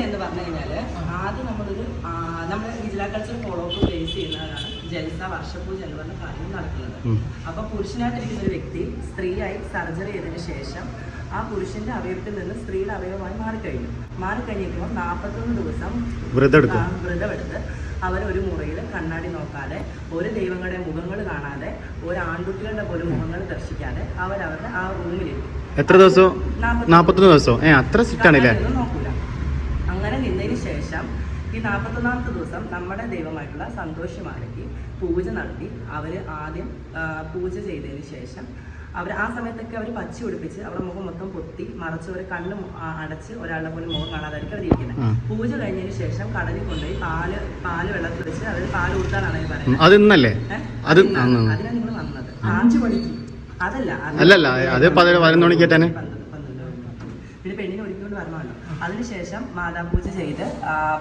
എന്ന് പറഞ്ഞു കഴിഞ്ഞാൽ ആദ്യം നമ്മളൊരു നമ്മൾ നമ്മുടെ വിജില കൾച്ചർ ഫോളോ അപ്പ് ബേസ് ചെയ്യുന്നതാണ് ജൽസ വർഷപൂജ എന്ന് പറഞ്ഞ കാര്യം നടക്കുന്നത്. അപ്പൊ പുരുഷനായിട്ടിരിക്കുന്ന ഒരു വ്യക്തി സ്ത്രീയായി സർജറി ചെയ്തതിന് ശേഷം ആ പുരുഷന്റെ അവയവത്തിൽ നിന്ന് സ്ത്രീയുടെ അവയവമായി മാറിക്കഴിഞ്ഞു. മാറിക്കഴിഞ്ഞിരിക്കുമ്പോൾ നാൽപ്പത്തൊന്ന് ദിവസം വ്രതം എടുക്കും ആ, വ്രതമെടുത്ത് അവർ ഒരു മുറിയിൽ കണ്ണാടി നോക്കാതെ ഒരു ദൈവങ്ങളുടെ മുഖങ്ങൾ കാണാതെ ഒരു ആൺകുട്ടികളുടെ പോലും മുഖങ്ങൾ ദർശിക്കാതെ അവരവരുടെ ആ റൂമിലിരിക്കും എത്ര ദിവസം? നാപ്പത്തൊന്ന് ദിവസം. ഏ അത്ര സ്ട്രിക്റ്റ് ആണല്ലേ കണ്ണാടിയൊന്നും നോക്കൂല അങ്ങനെ നിന്നതിന് ശേഷം ഈ നാൽപ്പത്തൊന്നാമത്തെ ദിവസം നമ്മുടെ ദൈവമായിട്ടുള്ള സന്തോഷമാരയ്ക്ക് പൂജ നടത്തി അവർ ആദ്യം പൂജ ചെയ്തതിന് ശേഷം അവർ ആ സമയത്തൊക്കെ അവർ പച്ചി ഉടുപ്പിച്ച് അവരുടെ മുഖം മൊത്തം പൊത്തി മറച്ച് ഒരു കണ്ണ് അടച്ച് ഒരാളുടെ പോലും മുഖം കാണാതായിരിക്കും അവർ ഇരിക്കുന്നത് പൂജ കഴിഞ്ഞതിന് ശേഷം കടലിൽ കൊണ്ടുപോയി പാൽ പാൽ വെള്ളത്തിൽ വെച്ച് അവർ പാൽ ഉം, പറയുന്നത്. അത് ഇന്നല്ലേ? ഏ? അത് അതിനാ- അന്ന്. അതിനാ നിങ്ങൾ വന്നത്. അഞ്ചു മണിക്ക്. അതല്ല അതല്ല അതെ പതിനൊന്ന് പതിനൊന്ന് മണിക്ക് തന്നെ. പന്ത്രണ്ട്, പന്ത്രണ്ട് മണിക്ക്. പിന്നെ പെണ്ണിനെ ഒരുക്കൊണ്ട് വരണമല്ലോ അതിനുശേഷം മാതാപൂജ ചെയ്ത്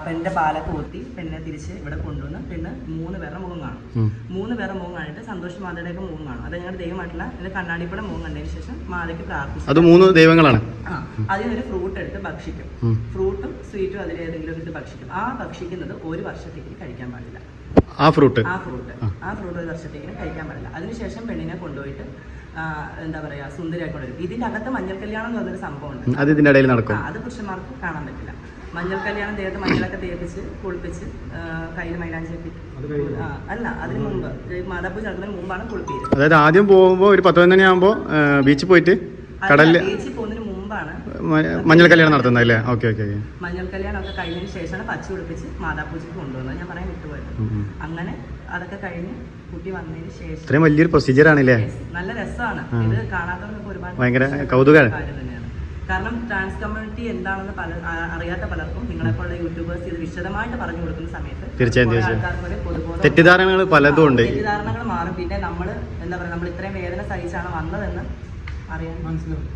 പെണ്ണിന്റെ പാലൊക്കെ ഊത്തി പെണ്ണിനെ തിരിച്ച് ഇവിടെ കൊണ്ടുവന്ന് പെണ്ണ് മൂന്ന് പേരുടെ മുഖം കാണും. മൂന്ന് പേരെ മുഖം കണ്ടിട്ട് സന്തോഷ് മാതയുടെയൊക്കെ മുഖം കാണും. അത് ഞങ്ങളുടെ ദൈവമായിട്ടുള്ള എന്റെ കണ്ണാടിപ്പടെ മുഖം കണ്ടതിന് ശേഷം മാതയ്ക്ക് പ്രാർത്ഥിച്ചു. അത് മൂന്ന് ദൈവങ്ങളാണ്? ആ ഒരു ഫ്രൂട്ട് എടുത്ത് ഭക്ഷിക്കും. ഫ്രൂട്ടും സ്വീറ്റും അതിൽ ഏതെങ്കിലും എടുത്ത് ഭക്ഷിക്കും. ആ ഭക്ഷിക്കുന്നത് ഒരു വർഷത്തേക്ക് കഴിക്കാൻ പാടില്ല. ആ ഫ്രൂട്ട് ആ ഫ്രൂട്ട് ആ. ഫ്രൂട്ട് ഒരു വർഷത്തേക്ക് കഴിക്കാൻ പാടില്ല. അതിനുശേഷം പെണ്ണിനെ കൊണ്ടുപോയിട്ട് എന്താ പറയാ സുന്ദരിയായി കൊണ്ടുവരും. ഇതിന്റെ അകത്ത് മഞ്ഞൾ കല്യാണം എന്ന് പറഞ്ഞൊരു സംഭവമുണ്ട്. അത് ഇതിന്റെ ഇടയിൽ നടക്കും. അത് പുരുഷന്മാർക്ക് കാണാൻ പറ്റില്ല. മഞ്ഞൾ കല്യാണം ദേഹത്ത് മഞ്ഞളൊക്കെ തേപ്പിച്ച് കുളിപ്പിച്ച് കയ്യിൽ മൈലാഞ്ചി ഒക്കെ അല്ല അതിന് മുമ്പ്. ഈ മാതാപൂജ നടക്കുന്നതിന് മുമ്പാണ് കുളിപ്പിക്കുന്നത് അതായത് ആദ്യം പോകുമ്പോൾ ഒരു പത്ത് പതിനൊന്ന് ആകുമ്പോ ബീച്ചിൽ പോയിട്ട് കടലിൽ ബീച്ചിൽ പോകുന്നതിന് മുമ്പാണ് മഞ്ഞൾ കല്യാണം നടത്തുന്നത് അല്ലേ? ഓക്കെ ഓക്കെ മഞ്ഞൾ കല്യാണം ഒക്കെ കഴിഞ്ഞതിന് ശേഷമാണ് പച്ച കുളിപ്പിച്ച് മാതാപൂജയ്ക്ക് കൊണ്ടുവന്നത്. ഞാൻ പറയാൻ വിട്ടുപോയത്. അങ്ങനെ അതൊക്കെ കഴിഞ്ഞ് കുട്ടി വന്നതിന് ശേഷം ഇത്രയും വലിയൊരു പ്രൊസീജിയർ ആണല്ലേ? നല്ല രസമാണ്. ഇത് കാണാത്തവർക്ക് ഒരുപാട് ഭയങ്കര കൗതുകമാണ്. കാരണം ട്രാൻസ് കമ്മ്യൂണിറ്റി എന്താണെന്ന് പല അറിയാത്ത പലർക്കും നിങ്ങളെപ്പോലുള്ള യൂട്യൂബേഴ്സ് ഇത് വിശദമായിട്ട് പറഞ്ഞു കൊടുക്കുന്ന സമയത്ത് തീർച്ചയായും, തെറ്റിദ്ധാരണകൾ പലതും ഉണ്ട്. തെറ്റിദ്ധാരണകൾ മാറും. പിന്നെ നമ്മൾ എന്താ പറയുക നമ്മൾ ഇത്രയും വേദന സഹിച്ചാണ് വന്നതെന്ന് അറിയാൻ മനസ്സിലാവും.